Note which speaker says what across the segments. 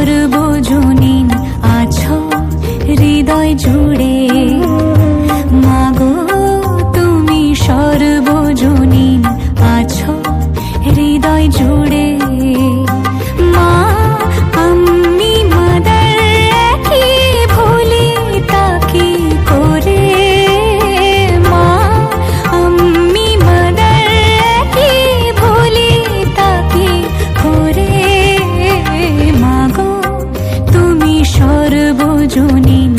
Speaker 1: Good boy. সর্বজনীন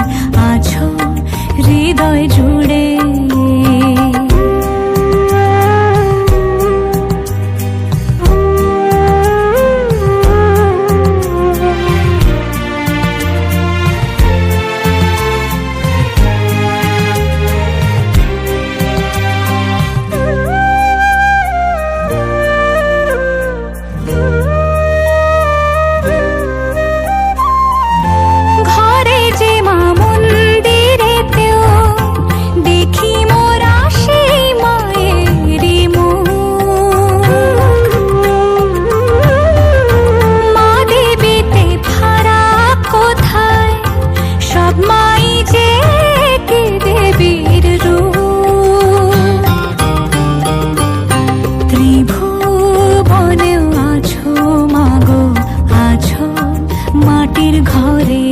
Speaker 1: প্রাণের ঘরে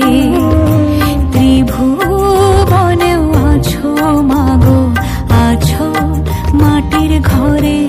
Speaker 1: ত্রিভুবনেও আছো মাগো আছো মাটির ঘরে।